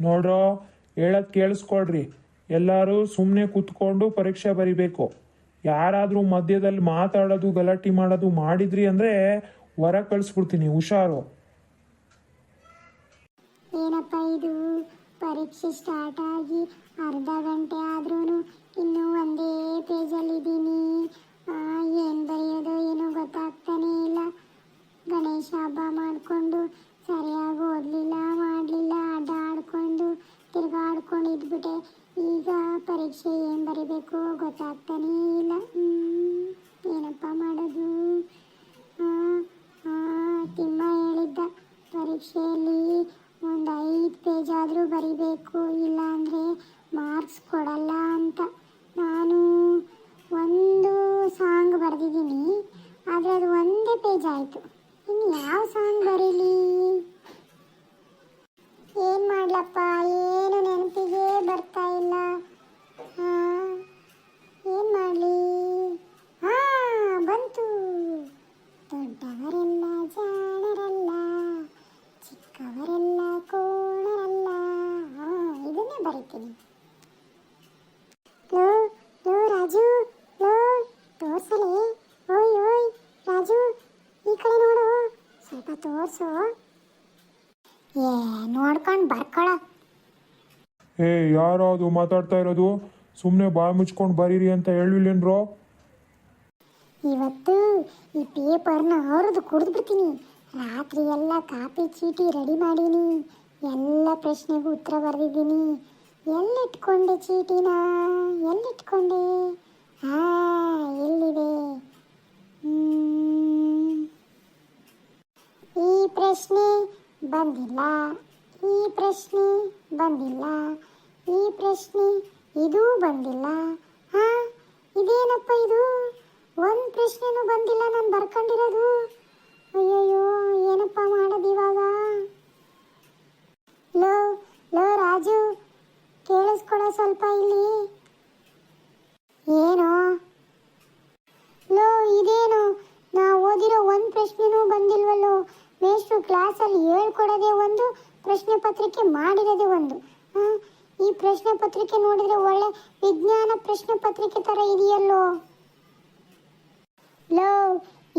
ನೋಡ್ರೋ, ಹೇಳೋದು ಕೇಳಿಸ್ಕೊಳ್ರಿ. ಎಲ್ಲರೂ ಸುಮ್ಮನೆ ಕೂತ್ಕೊಂಡು ಪರೀಕ್ಷೆ ಬರಿಬೇಕು. ಯಾರಾದರೂ ಮಧ್ಯದಲ್ಲಿ ಮಾತಾಡೋದು, ಗಲಾಟೆ ಮಾಡೋದು ಮಾಡಿದ್ರಿ ಅಂದರೆ ಹೊರ ಕಳಿಸ್ಬಿಡ್ತೀನಿ, ಹುಷಾರು. ಏನಪ್ಪ ಇದು? ಪರೀಕ್ಷೆ ಸ್ಟಾರ್ಟ್ ಆಗಿ ಅರ್ಧ ಗಂಟೆ ಆದ್ರೂ ಇನ್ನೂ ಒಂದೇ ಪೇಜಲ್ಲಿದ್ದೀನಿ ಏನು ಬರೆಯೋದು ಏನೋ ಗೊತ್ತಾಗ್ತಾನೇ ಇಲ್ಲ. ಗಣೇಶ ಹಬ್ಬ ಮಾಡಿಕೊಂಡು ಬರಿಬೇಕು ಗೊತ್ತಾಗ್ತಾನೇ ಇಲ್ಲ. ಏನಪ್ಪ ಮಾಡೋದು? ತಿಮ್ಮ ಹೇಳಿದ್ದ ಪರೀಕ್ಷೆಯಲ್ಲಿ ಒಂದು ಐದು ಪೇಜ್ ಆದರೂ ಬರಿಬೇಕು, ಇಲ್ಲ ಅಂದರೆ ಮಾರ್ಕ್ಸ್ ಕೊಡಲ್ಲ ಅಂತ. ನಾನು ಒಂದು ಸಾಂಗ್ ಬರೆದಿದ್ದೀನಿ, ಆದರೆ ಅದು ಒಂದೇ ಪೇಜ್ ಆಯಿತು. ಇನ್ನು ಯಾವ ಸಾಂಗ್ ಬರೀಲಿ? ಏನು ಮಾಡಲಪ್ಪ? ಏನು ನೆನಪಿಗೆ ಬರ್ತಾ ಇಲ್ಲ ಏನು ಮಾಡಲಿ ಹಾ ಬಂತು ದೊಡ್ಡವರೆಲ್ಲ ಜಾಣರಲ್ಲ, ಚಿಕ್ಕವರೆಲ್ಲ ಕೋಣರಲ್ಲ. ಇದನ್ನೇ ಬರೀತೀನಿ. ಲೋ ಲೋ ರಾಜು, ಲೋ, ತೋರ್ಸಲೆ. ಓಯ್ ಓಯ್, ರಾಜು, ಈ ಕಡೆ ನೋಡು. ಸ್ವಲ್ಪ ತೋರ್ಸು. ಏ, ನೋಡ್ಕೊಂಡು ಬರ್ಕೊಳ. ಏ ಯಾರೋ ಅದು ಮಾತಾಡ್ತಾ ಇರೋದು? ಸುಮ್ಮನೆ ಬಾಯಿ ಮುಚ್ಕೊಂಡು ಬರೀರಿ ಅಂತ ಹೇಳಿಲ್ಲೇನ್ರೋ ಇವತ್ತು ಈ ಪೇಪರ್ನ ಅವ್ರದ್ದು ಕುಡಿದ್ಬಿಡ್ತೀನಿ ರಾತ್ರಿ ಎಲ್ಲ ಕಾಪಿ ಚೀಟಿ ರೆಡಿ ಮಾಡೀನಿ. ಎಲ್ಲ ಪ್ರಶ್ನೆಗೂ ಉತ್ತರ ಬರೆದಿದ್ದೀನಿ. ಎಲ್ಲಿಟ್ಕೊಂಡೆ ಚೀಟಿನ? ಎಲ್ಲಿಟ್ಕೊಂಡೆ? ಹಾಂ, ಎಲ್ಲಿದೆ? ಈ ಪ್ರಶ್ನೆ ಬಂದಿಲ್ಲ. ಈ ಪ್ರಶ್ನೆ ಬಂದಿಲ್ಲ. ಈ ಪ್ರಶ್ನೆ ಇದೂ ಬಂದಿಲ್ಲ. ಹಾ, ಇದೇನಪ್ಪ ಇದು? ಒಂದು ಪ್ರಶ್ನೆನೂ ಬಂದಿಲ್ಲ, ನಾನು ಬರ್ಕೊಂಡಿರೋದು. ಅಯ್ಯಯ್ಯೋ, ಏನಪ್ಪ ಮಾಡೋದು ಇವಾಗ? ಲೋ ಲೋ ರಾಜು, ಕೇಳಿಸ್ಕೊಳ ಸ್ವಲ್ಪ ಇಲ್ಲಿ. ಏನು? ಲೋ, ಇದೇನು? ನಾ ಓದಿರೋ ಒಂದು ಪ್ರಶ್ನೆನೂ ಬಂದಿಲ್ವಲ್ಲೋ? ಮೇಷ್ಟ್ರು ಕ್ಲಾಸಲ್ಲಿ ಹೇಳ್ಕೊಡೋದೇ ಒಂದು, ಪ್ರಶ್ನೆ ಪತ್ರಿಕೆ ಮಾಡಿರೋದೇ ಒಂದು. ಈ ಪ್ರಶ್ನೆ ಪತ್ರಿಕೆ ನೋಡಿದ್ರೆ ಒಳ್ಳೆ ವಿಜ್ಞಾನ ಪ್ರಶ್ನೆ ಪತ್ರಿಕೆ ಥರ ಇದೆಯಲ್ಲೋ? ಲೋ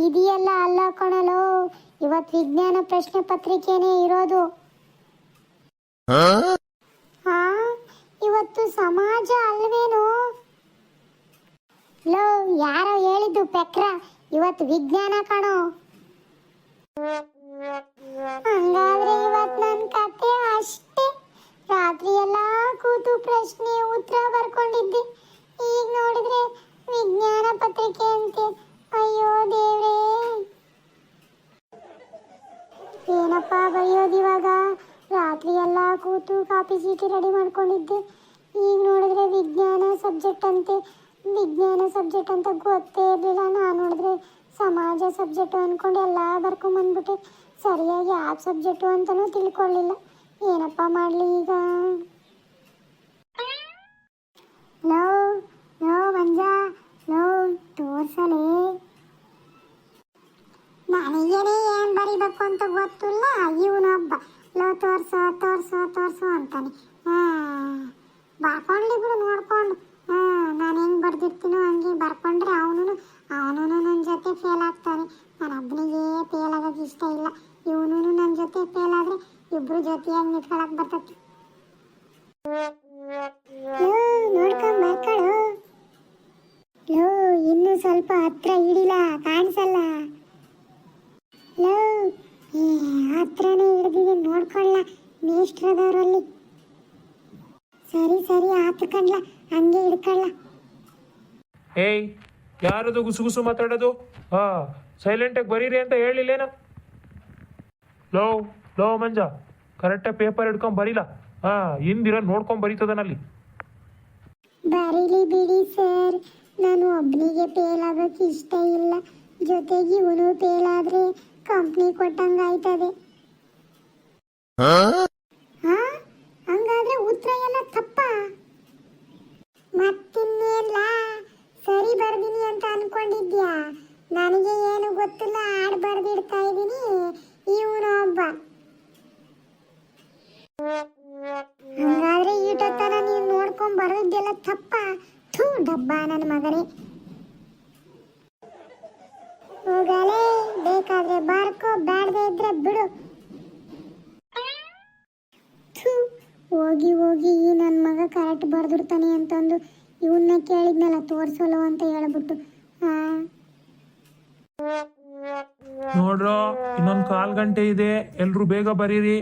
ಇದೆಯಲ್ಲ ಅಲ್ಲ ಕಣಲೋ. ಇವತ್ತು ವಿಜ್ಞಾನ ಪ್ರಶ್ನೆ ಪತ್ರಿಕೆನೇ ಇರೋದು. ಹಾ? ಇವತ್ತು ಸಮಾಜ ಅಲ್ವೇನು? ಲೋ ಯಾರೋ ಹೇಳಿದ್ದು ಪೆಕ್ರ ಇವತ್ತು ವಿಜ್ಞಾನ ಕಣೋ. ಹಂಗಾದ್ರೆ ಇವತ್ತು ನನ್ನ ಕತೆ ಅಷ್ಟೇ. ರಾತ್ರಿ ಎಲ್ಲ ಕೂತು ಪ್ರಶ್ನೆ ಉತ್ತರ ಬರ್ಕೊಂಡಿದ್ದೆ. ಈಗ ನೋಡಿದ್ರೆ ವಿಜ್ಞಾನ ಪತ್ರಿಕೆ ಅಂತೆ. ಅಯ್ಯೋ ದೇವ್ರೇ. ಏನಪ್ಪ ಬರೆಯೋದು ಇವಾಗ? ರಾತ್ರಿ ಎಲ್ಲ ಕೂತು ಕಾಪಿ ಚೀಟಿ ರೆಡಿ ಮಾಡ್ಕೊಂಡಿದ್ದೆ. ಈಗ ನೋಡಿದ್ರೆ ವಿಜ್ಞಾನ ಸಬ್ಜೆಕ್ಟ್ ಅಂತೆ. ವಿಜ್ಞಾನ ಸಬ್ಜೆಕ್ಟ್ ಅಂತ ಗೊತ್ತೇ ಇರಲಿಲ್ಲ. ನಾನು ನೋಡಿದ್ರೆ ಸಮಾಜ ಸಬ್ಜೆಕ್ಟು ಅಂದ್ಕೊಂಡು ಎಲ್ಲ ಬರ್ಕೊಂಬಂದ್ಬಿಟ್ಟೆ ಸರಿಯಾಗಿ ಯಾವ ಸಬ್ಜೆಕ್ಟು ಅಂತಲೂ ತಿಳ್ಕೊಳ್ಳಿಲ್ಲ ಏನಪ್ಪ ಮಾಡಲಿ ಈಗ? ಲೋ ಲೋ ಮಂಜ ಲೋ ತೋರ್ಸಲೇ ನನಗೇನೆ ಏನ್ ಬರಿಬೇಕು ಅಂತ ಗೊತ್ತಿಲ್ಲ, ಇವನೊಬ್ಬ. ಲೋ, ತೋರ್ಸೋ ತೋರ್ಸೋ ತೋರ್ಸೋ ಅಂತಾನೆ. ಬರ್ಕೊಂಡ್ಲಿ ಬಿಡು, ನೋಡ್ಕೊಂಡು. ನಾನು ಹೆಂಗೆ ಬರ್ದಿರ್ತೀನೋ ಹಂಗೆ ಬರ್ಕೊಂಡ್ರೆ ಅವನು ಅವನು ನನ್ನ ಜೊತೆ ಫೇಲ್ ಆಗ್ತಾನೆ. ನಾನು ಒಬ್ಬನಿಗೆ ಫೇಲ್ ಆಗೋಕೆ ಇಷ್ಟ ಇಲ್ಲ. ಇವನು ನನ್ನ ಜೊತೆ ಫೇಲ್ ಆದರೆ ಇಬ್ರು ಜೊತೆಯಾಗಿ ನಿಂತ್ಕೊಳಕ್ ಬರ್ತೈತಿ. ಆತ್ಕಂಡ್ಲ ಹಂಗೆ ಹಿಡ್ಕೊಳ್ಳ ಏಯ್ ಯಾರದು ಗುಸು ಗುಸು ಮಾತಾಡೋದು? ಹಾ ಸೈಲೆಂಟಾಗಿ ಬರೀರಿ ಅಂತ ಹೇಳಿಲ್ಲೇನ? ಲೋ ಲೋ ಮಂಜ ಕರೆಕ್ಟಾಗಿ ಪೇಪರ್ ಹಿಡ್ಕೊಂಡ್ ಬರೀಲ. ಹಾ ಹಿಂದಿರ ನೋಡ್ಕೊಂಡ್ ಬರೀತದನಲ್ಲಿ ಬರೀಲಿ ಬಿಡಿ ಸರ್ ನಾನು ಒಬ್ಬನಿಗೆ ಫೇಲ್ ಆಗೋಕೆ ಇಷ್ಟ ಇಲ್ಲ. ಜೊತೆಗೆ ಇವನು ಫೇಲ್ ಆದ್ರೆ ಕಂಪ್ನಿ ಕೊಟ್ಟಂಗಾಯ್ತದೆ ಹಾ ಹಂಗಾದ್ರೆ ಉತ್ತರ ಎಲ್ಲ ತಪ್ಪ? ಮತ್ತಿನ್ನೇಲ್ಲ ಸರಿ ಬರ್ದಿನಿ ಅಂತ ಅನ್ಕೊಂಡಿದ್ಯಾ? ನನಗೆ ಏನು ಗೊತ್ತಿಲ್ಲ, ಹಾಡು ಬರ್ದಿಡ್ತಾ ಇದ್ದೀನಿ. ಇವನು ಒಬ್ಬ. ಹಂಗಾದ್ರೆ ಈಟೊತ್ತನ ನೀನು ನೋಡ್ಕೊಂಡ್ ಬರೋದೆಲ್ಲ ತಪ್ಪ. ಥೂ, ಡಬ್ಬ, ನನ್ನ ಮಗನೇ. ಹೋಗಿ ಹೋಗಿ ಈ ನನ್ನ ಮಗ ಕರೆಕ್ಟ್ ಬರ್ದಿರ್ತಾನೆ ಅಂತಂದು ಇವನ್ನ ಕೇಳಿದ್ನಲ್ಲ ತೋರ್ಸೋಲ್ಲ ಅಂತ ಹೇಳ್ಬಿಟ್ಟು. ಹಾ ನೋಡ್ರೋ ಇನ್ನೊಂದು ಕಾಲ್ ಗಂಟೆ ಇದೆ ಎಲ್ರು ಬೇಗ ಬರೀರಿ.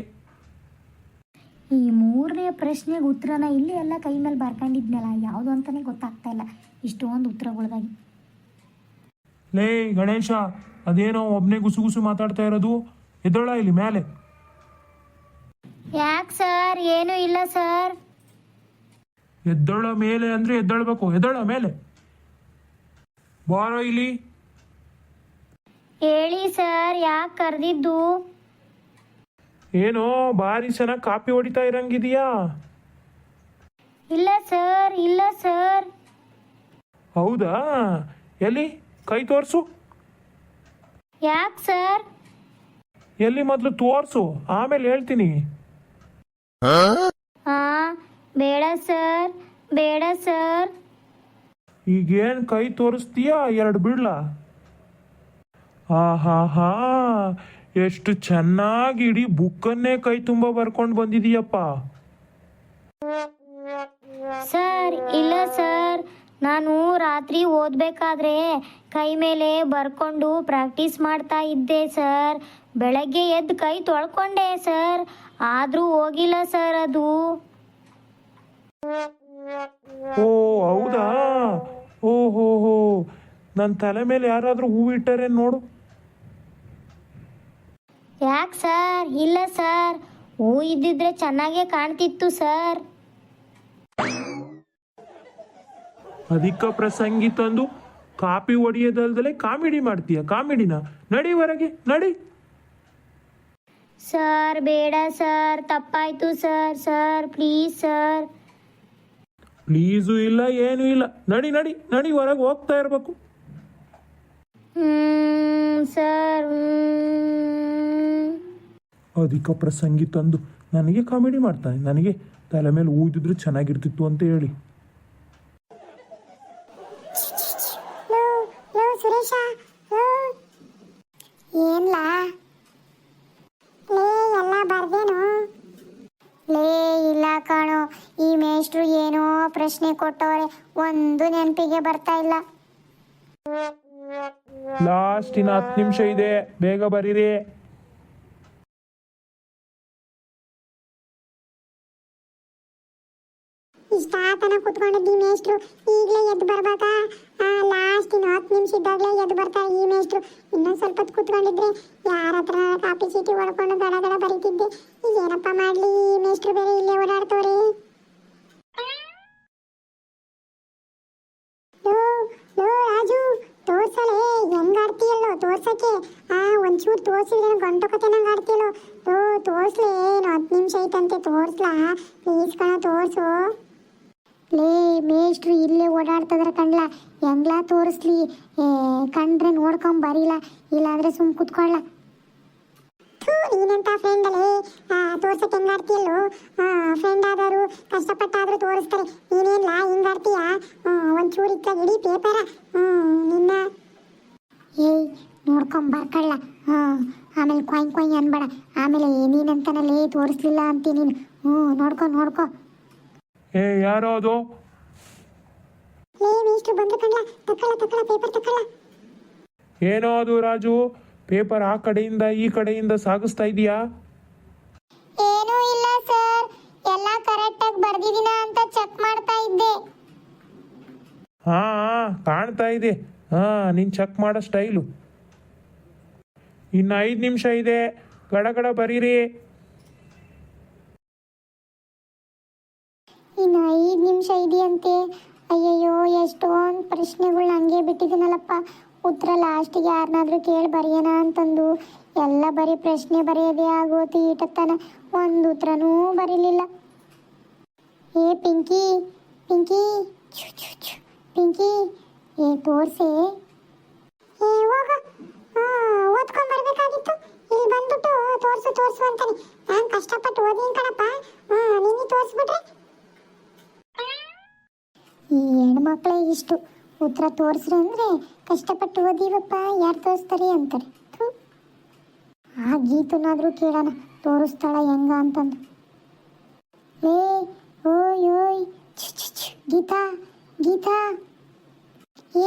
ಈ ಮೂರನೇ ಪ್ರಶ್ನೆಗೆ ಉತ್ತರನ ಇಲ್ಲಿ ಎಲ್ಲ ಕೈ ಮೇಲೆ ಬರ್ಕೊಂಡಿದ್ನಲ್ಲ ಯಾವುದು ಅಂತಾನೆ ಗೊತ್ತಾಗ್ತಾ ಇಲ್ಲ. ಇಷ್ಟೊಂದು ಉತ್ತರಗಳದಾಗಿ ಲೇ ಗಣೇಶ ಅದೇನೋ ಒಬ್ಬನೇ ಗುಸು ಗುಸು ಮಾತಾಡ್ತಾ ಇರೋದು? ಎದ್ದೋಳ ಇಲ್ಲಿ ಮೇಲೆ ಯಾಕೆ ಸರ್? ಏನೂ ಇಲ್ಲ ಸರ್. ಎದ್ದಳ ಮೇಲೆ ಅಂದ್ರೆ ಎದ್ದೊಳ್ಬೇಕು. ಎದ್ದಳ ಮೇಲೆ. ಬಾರೋ ಇಲ್ಲಿ. ಹೇಳಿ ಸರ್ ಯಾಕೆ ಕರೆದಿದ್ದು? ಏನೋ ಭಾರಿ ಚೆನ್ನಾಗಿ ಕಾಪಿ ಹೊಡಿತಾ ಇರಂಗಿದೆಯಾ? ಇಲ್ಲ ಸರ್ ಇಲ್ಲ ಸರ್. ಹೌದಾ? ಎಲ್ಲಿ? ಕೈ ತೋರ್ಸು. ಯಾಕೆ ಸರ್? ಎಲ್ಲಿ ಮೊದಲು ತೋರ್ಸು. ಆಮೇಲೆ ಹೇಳ್ತೀನಿ. ಹಾಂ? ಬೇಡ ಸರ್ ಬೇಡ ಸರ್. ಈಗೇನ್ ಕೈ ತೋರಿಸ್ತೀಯಾ ಎರಡು ಬಿಡ್ಲಾ? ಆಹಾಹಾ ಹಾ ಹಾ ಎಷ್ಟು ಚೆನ್ನಾಗಿ ಇಡೀ ಬುಕ್ಕನ್ನೇ ಕೈ ತುಂಬಾ ಬರ್ಕೊಂಡು ಬಂದಿದೀಯಪ್ಪ. ಸರ್ ಇಲ್ಲ ಸರ್. ನಾನು ರಾತ್ರಿ ಓದಬೇಕಾದ್ರೆ ಕೈ ಮೇಲೆ ಬರ್ಕೊಂಡು ಪ್ರಾಕ್ಟೀಸ್ ಮಾಡ್ತಾ ಇದ್ದೆ ಸರ್. ಬೆಳಗ್ಗೆ ಎದ್ದು ಕೈ ತೊಳ್ಕೊಂಡೆ ಸರ್. ಆದರೂ ಹೋಗಿಲ್ಲ ಸರ್ ಅದು. ಓ ಹೌದಾ? ಓ ಹೋ ಹೋ. ನನ್ನ ತಲೆ ಮೇಲೆ ಯಾರಾದರೂ ಹೂ ಇಟ್ಟರೆ ನೋಡು. ಯಾಕೆ ಸರ್? ಇಲ್ಲ ಸರ್. ಹೂ ಇದ್ದಿದ್ರೆ ಚೆನ್ನಾಗೇ ಕಾಣ್ತಿತ್ತು ಸರ್. ಅಧಿಕ ಪ್ರಸಂಗಿ ತಂದು ಕಾಪಿ ಹೊಡಿಯೋದಲ್ದಲೆ ಕಾಮಿಡಿ ಮಾಡ್ತೀಯ? ಕಾಮಿಡಿನ? ನಡಿ ಹೊರಗೆ ನಡಿ. ಸರ್ ಬೇಡ ಸರ್. ತಪ್ಪಾಯ್ತು sir sir. Please sir. Please ಇಲ್ಲ ಏನು ಇಲ್ಲ. ನಡಿ ನಡಿ ನಡಿ ಹೊರಗೆ ಹೋಗ್ತಾ ಇರ್ಬೇಕು. ಸರ್ ಅಧಿಕ ಪ್ರಸಂಗಿ ತಂದು ನನಗೆ ಕಾಮಿಡಿ ಮಾಡ್ತಾನೆ. ನನಗೆ ತಲೆ ಮೇಲೆ ಊದಿದ್ರು ಚೆನ್ನಾಗಿರ್ತಿತ್ತು ಅಂತ ಹೇಳಿ ಲೋ ಲೋ ಏನ್ಲ? ಲೇ, ಎಲ್ಲ ಬರ್ದೇನು? ಲೇ, ಇಲ್ಲ ಕಾಣು, ಈ ಮೇಷ್ಟ್ರು ಏನೋ ಪ್ರಶ್ನೆ ಕೊಟ್ಟವ್ರೆ, ಒಂದು ನೆನಪಿಗೆ ಬರ್ತಾ ಇಲ್ಲ. ಲಾಸ್ಟ್ ಇನ್ನು ಹತ್ತು ನಿಮಿಷ ಇದೆ, ಬೇಗ ಬರೀರಿ. ಇಷ್ಟ ಕುತ್ಕೊಂಡಿದ್ದು ಈ ಮೇಷ್ಟ್ರು ಈಗಲೇ ಎದ್ದು ಬರ್ಬೇಕಾ? ಲಾಸ್ಟ್ ಇನ್ನು ಹತ್ತು ನಿಮಿಷ ಇದ್ದಾಗಲೇ ಎದ್ದು ಬರ್ತಾರೆ ಈ ಮೇಷ್ಟ್ರು ಇನ್ನೊಂದು ಸ್ವಲ್ಪ ಹೊತ್ತು ಕುತ್ಕೊಂಡಿದ್ರೆ ಯಾರ ಹತ್ರ ಕಾಪಿ ಚೀಟಿ ಹೊಡ್ಕೊಂಡು ಗಡ ಗಡ ಬರೀತಿದ್ದೆ. ಈಗ ಏನಪ್ಪ ಮಾಡ್ಲಿ ಈ ಮೇಷ್ಟ್ರು ಬೇರೆ ಇಲ್ಲೇ ಓಡಾಡ್ತವ್ರಿ? ರಾಜು, ತೋರ್ಸಲೇ, ಹೆಂಗ್ ಆಡ್ತೀಯಲ್ಲೋ ತೋರ್ಸಕ್ಕೆ? ಆ, ಒಂಚೂರು ತೋರ್ಸಿದ್ರೆ ಗಂಟು ನಂಗೆ ಆಡ್ತೀಯಲ್ಲೋ? ತೋ ತೋರ್ಸ್ಲೇ ಏನು ಹತ್ತು ನಿಮಿಷ ಐತಂತೆ, ತೋರ್ಸ್ಲಾ? ಪ್ಲೀಸ್ ಕಣ, ತೋರ್ಸು. ಲೇ, ಮೇಷ್ಟ್ರು ಇಲ್ಲೇ ಓಡಾಡ್ತದ್ರ ಕಣ್ಲ. ಹೆಂಗ್ಲಾ ತೋರಿಸ್ಲಿ? ಕಂಡ್ರೆ ನೋಡ್ಕೊಂಡ್ ಬರೀಲ, ಇಲ್ಲಾಂದ್ರೆ ಸುಮ್ ಕುತ್ಕೊಳ್ಳ ನೀನಂತ ಫ್ರೆಂಡ್ ಅಲ್ಲೇ? ತೋರ್ಸಕ್ಕೆ ಹೆಂಗಾಡ್ತೀಯಲ್ಲೋ ಫ್ರೆಂಡ್ ಆದವರು ಕಷ್ಟಪಟ್ಟಾದ್ರೂ ತೋರಿಸ್ತಾರೆ. ನೀನೇನ್ಲಾ ಹಿಂಗಾಡ್ತೀಯ ಒಂಚೂರು ಇತ್ತ ಇಡೀ ಪೇಪರ ನಿನ್ನ. ಏಯ್, ನೋಡ್ಕೊಂಡ್ ಬರ್ಕಳ್ಳ ಹಾಂ ಆಮೇಲೆ ಕೊಯ್ ಕೊಯ್ ಅನ್ಬೇಡ. ಆಮೇಲೆ ನೀನಂತನಲ್ಲೇ ತೋರಿಸ್ಲಿಲ್ಲ ಅಂತೀನಿ ನೀನು. ಹ್ಞೂ ನೋಡ್ಕೊ ನೋಡ್ಕೊ. ಏ ಯಾರೋ ಅದು ಏನೋ ಅದು ರಾಜು? ಪೇಪರ್ ಆ ಕಡೆಯಿಂದ ಈ ಕಡೆಯಿಂದ ಸಾಗಿಸ್ತಾ ಇದೀಯಾ? ಏನೂ ಇಲ್ಲ ಸರ್ ಎಲ್ಲ ಕರೆಕ್ಟಾಗಿ ಬರ್ದಿದೀನ ಅಂತ ಚೆಕ್ ಮಾಡ್ತಾ ಇದ್ದೆ. ಹಾ ಹಾ, ಕಾಣ್ತಾ ಇದೆ. ಹಾ ನೀನ್ ಚೆಕ್ ಮಾಡೋ ಸ್ಟೈಲು ಇನ್ನು ಐದು ನಿಮಿಷ ಇದೆ. ಗಡಗಡ ಗಡ ಬರೀರಿ. ಇನ್ನು ಐದು ನಿಮಿಷ ಇದೆಯಂತೆ. ಅಯ್ಯಯ್ಯೋ, ಎಷ್ಟೊಂದು ಪ್ರಶ್ನೆಗಳು ಹಂಗೆ ಬಿಟ್ಟಿದ್ದೀನಲ್ಲಪ್ಪ ಉತ್ತರ ಲಾಸ್ಟಿಗೆ ಯಾರನ್ನಾದ್ರೂ ಕೇಳಿ ಬರೆಯೋಣ ಅಂತಂದು. ಎಲ್ಲ ಬರೀ ಪ್ರಶ್ನೆ ಬರೆಯೋದೇ ಆಗೋತಿ ಈಟತ್ತಾನ ಒಂದು ಉತ್ತರನೂ ಬರೀಲಿಲ್ಲ. ಏ ಪಿಂಕಿ ಪಿಂಕಿ. ಪಿಂಕಿ, ಏ ತೋರ್ಸೆ. ಏ ಓದ್ಕೊಂಡ್ ಬರ್ಬೇಕಾಗಿತ್ತು. ಇಲ್ಲಿ ಬಂದ್ಬಿಟ್ಟು ತೋರ್ಸು ತೋರ್ಸು ಅಂತಾನೆ. ನಾನು ಕಷ್ಟಪಟ್ಟು ಓದಿನ ಕಣಪ್ಪ. ಹಾ, ನಿನ್ನೆ ತೋರಿಸ್ಬಿಟ್ರೆ ಈ ಹೆಣ್ಮಕ್ಳೇ ಇಷ್ಟು ಉತ್ತರ ತೋರಿಸ್ರಿ ಅಂದರೆ ಕಷ್ಟಪಟ್ಟು ಓದಿವಪ್ಪ, ಯಾರು ತೋರಿಸ್ತಾರೆ ಅಂತಾರೆ. ಆ ಗೀತನಾದರೂ ಕೇಳೋಣ, ತೋರಿಸ್ತಾಳ ಹೆಂಗ ಅಂತಂದು. ಏ ಓಯ್ ಓಯ್ ಗೀತಾ ಗೀತಾ.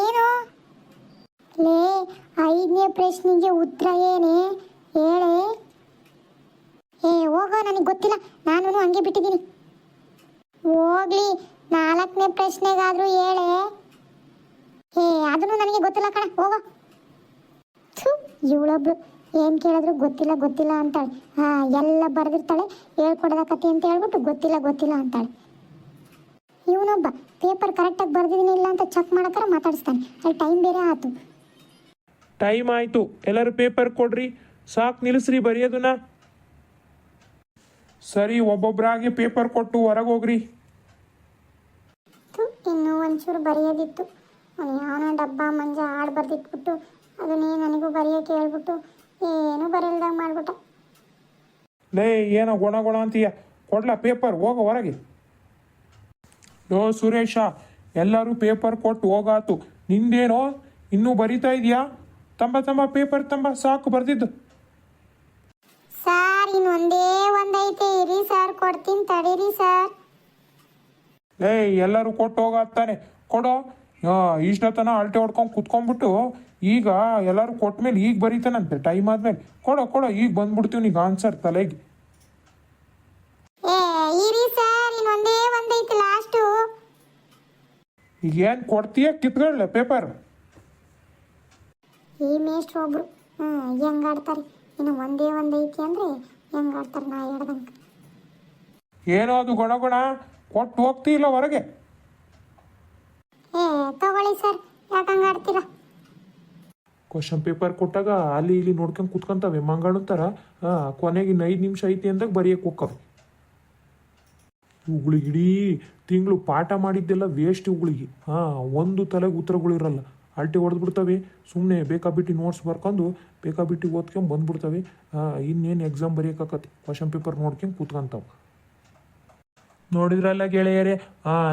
ಏನು? ಲೇ, ಐದನೇ ಪ್ರಶ್ನೆಗೆ ಉತ್ತರ ಏನೇ? ಹೇಳೆ. ಏ, ಹೋಗೋ, ನನಗೆ ಗೊತ್ತಿಲ್ಲ. ನಾನು ಹಂಗೆ ಬಿಟ್ಟಿದ್ದೀನಿ. ಹೋಗ್ಲಿ ನಾಲ್ಕನೇ ಪ್ರಶ್ನೆಗಾದ್ರೂ ಹೇಳೆ. ಹೇ, ಅದನ್ನು ನನಗೆ ಗೊತ್ತಿಲ್ಲ ಕಣ, ಹೋಗೋ. ಇವಳೊಬ್ಳು ಏನು ಕೇಳಿದ್ರು ಗೊತ್ತಿಲ್ಲ ಗೊತ್ತಿಲ್ಲ ಅಂತಾಳೆ. ಹಾ, ಎಲ್ಲ ಬರೆದಿರ್ತಾಳೆ, ಹೇಳ್ಕೊಡದ ಕತೆ ಅಂತ ಹೇಳ್ಬಿಟ್ಟು ಗೊತ್ತಿಲ್ಲ ಗೊತ್ತಿಲ್ಲ ಅಂತಾಳೆ. ಇವನೊಬ್ಬ ಪೇಪರ್ ಕರೆಕ್ಟಾಗಿ ಬರ್ದಿದ್ದೀನಿ ಇಲ್ಲ ಅಂತ ಚೆಕ್ ಮಾಡಕರ ಮಾತಾಡಿಸ್ತಾನೆ. ಅಲ್ಲಿ ಟೈಮ್ ಬೇರೆ ಆತು. ಟೈಮ್ ಆಯಿತು. ಎಲ್ಲರೂ ಪೇಪರ್ ಕೊಡ್ರಿ. ಸಾಕ್ ನಿಲ್ಲಿಸ್ರಿ ಬರೆಯೋದನ್ನ. ಸರಿ ಒಬ್ಬೊಬ್ಬರಾಗಿ ಪೇಪರ್ ಕೊಟ್ಟು ಹೊರಗೆ ಹೋಗ್ರಿ. ಇನ್ನೂ ಒಂಚೂರು ಬರೆಯೋದಿತ್ತು. ಅವನು ಯಾವನ ಡಬ್ಬ ಮಂಜ ಹಾಡು ಬರೆದಿಟ್ಬಿಟ್ಟು ಅದನ್ನೇ ನನಗೂ ಬರೆಯೋಕೆ ಹೇಳ್ಬಿಟ್ಟು ಏನೂ ಬರೆಯಲ್ದಂಗೆ ಮಾಡ್ಬಿಟ್ಟ. ಲೇ ಏನೋ ಗೊಣ ಗೊಣ ಅಂತೀಯ. ಕೊಡ್ಲ ಪೇಪರ್ ಹೋಗ ಹೊರಗೆ. ಲೋ ಸುರೇಶ ಎಲ್ಲರೂ ಪೇಪರ್ ಕೊಟ್ಟು ಹೋಗಾತು. ನಿಂದೇನೋ ಇನ್ನೂ ಬರಿತಾ ಇದೆಯಾ? ತಂಬ ತಂಬ ಪೇಪರ್ ತಂಬ ಸಾಕು ಬರ್ದಿದ್ದು. ಸಾರ್ ಇನ್ನು ಒಂದೇ ಒಂದೈತೆ. ಇರಿ ಸರ್ ಕೊಡ್ತೀನಿ ತಡೀರಿ ಸರ್. ಏಯ್ ಎಲ್ಲರೂ ಕೊಟ್ಟು ಹೋಗತ್ತಾನೆ ಕೊಡೋ? ಆ, ಇಷ್ಟೊತ್ತನ ಅಲ್ಟೆ ಹೊಡ್ಕೊಂಡು ಕುತ್ಕೊಂಡ್ಬಿಟ್ಟು ಈಗ ಎಲ್ಲರೂ ಕೊಟ್ಮೇಲೆ ಈಗ ಬರೀತಾನಂತೆ ಟೈಮ್ ಆದ್ಮೇಲೆ. ಕೊಡೋ ಕೊಡೋ ಈಗ ಬಂದ್ಬಿಡ್ತೀವಿ ಈಗ ಆನ್ಸರ್ ತಲೆಗೆ. ಒಂದೇ ಈಗ ಏನು ಕೊಡ್ತೀಯ? ಕಿತ್ಕೊಳ್ಳೆ ಪೇಪರ್ ಈ ಮೇಷ್ಟ್ರು ಒಬ್ರು. ಹ್ಞೂ ಹೆಂಗ್ ಆಡ್ತಾರೆ? ಇನ್ನು ಒಂದೇ ಒಂದೈತಿ ಅಂದರೆ ಹೆಂಗ್ ಆಡ್ತಾರೆ? ನಾ ಹೇಳ್ದಂಗೆ. ಏನೋ ಅದು ಗೊಣ ಗೊಣ ಕೊಟ್ಟು ಹೋಗ್ತಿಲ್ಲ ಹೊರಗೆ. ಏ ತಗೊಳ್ಳಿ ಸರ್ ಯಾಕಂಗೆ ಆಡ್ತೀರಾ? ಕ್ವಶನ್ ಪೇಪರ್ ಕೊಟ್ಟಾಗ ಅಲ್ಲಿ ಇಲ್ಲಿ ನೋಡ್ಕೊಂಡು ಕುತ್ಕೊಂತವೆ ಮಂಗಳ ಥರ ಕೊನೆಗೆ ಇನ್ನು ಐದು ನಿಮಿಷ ಐತಿ ಅಂದಾಗ ಬರೆಯಕ್ಕೆ ಹೋಗ್ಕವೆ ಇವುಗಳಿಗೆ ಇಡೀ ತಿಂಗಳು ಪಾಠ ಮಾಡಿದ್ದೆಲ್ಲ ವೇಸ್ಟ್ ಇವುಗಳಿಗೆ ಹಾಂ ಒಂದು ತಲೆಗೆ ಉತ್ತರಗಳಿರಲ್ಲ ಅಲ್ಟಿ ಹೊಡೆದ್ಬಿಡ್ತವೆ ಸುಮ್ಮನೆ ಬೇಕಾಬಿಟ್ಟು ನೋಟ್ಸ್ ಬರ್ಕೊಂಡು ಬೇಕಾಬಿಟ್ಟು ಓದ್ಕೊಂಡು ಬಂದ್ಬಿಡ್ತವೆ. ಇನ್ನೇನು ಎಕ್ಸಾಮ್ ಬರೆಯೋಕ್ಕಾಕತಿ ಕ್ವಶನ್ ಪೇಪರ್ ನೋಡ್ಕೊಂಡು ಕೂತ್ಕೊಂತಾವೆ. ನೋಡಿದ್ರಲ್ಲ ಗೆಳೆಯರೇ?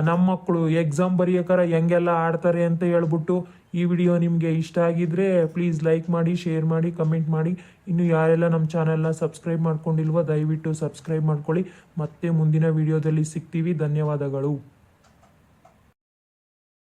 ನಮ್ಮ ಮಕ್ಕಳು ಎಕ್ಸಾಮ್ ಬರೆಯೋಕರ ಹೆಂಗೆಲ್ಲ ಆಡ್ತಾರೆ ಅಂತ ಹೇಳ್ಬಿಟ್ಟು ಈ ವಿಡಿಯೋ ನಿಮಗೆ ಇಷ್ಟ ಆಗಿದ್ರೆ ಪ್ಲೀಸ್ ಲೈಕ್ ಮಾಡಿ ಶೇರ್ ಮಾಡಿ ಕಮೆಂಟ್ ಮಾಡಿ. ಇನ್ನು ಯಾರೆಲ್ಲ ನಮ್ಮ ಚಾನೆಲ್ನ ಸಬ್ಸ್ಕ್ರೈಬ್ ಮಾಡ್ಕೊಂಡಿಲ್ವೋ ದಯವಿಟ್ಟು ಸಬ್ಸ್ಕ್ರೈಬ್ ಮಾಡ್ಕೊಳ್ಳಿ. ಮತ್ತೆ ಮುಂದಿನ ವಿಡಿಯೋದಲ್ಲಿ ಸಿಗ್ತೀವಿ. ಧನ್ಯವಾದಗಳು.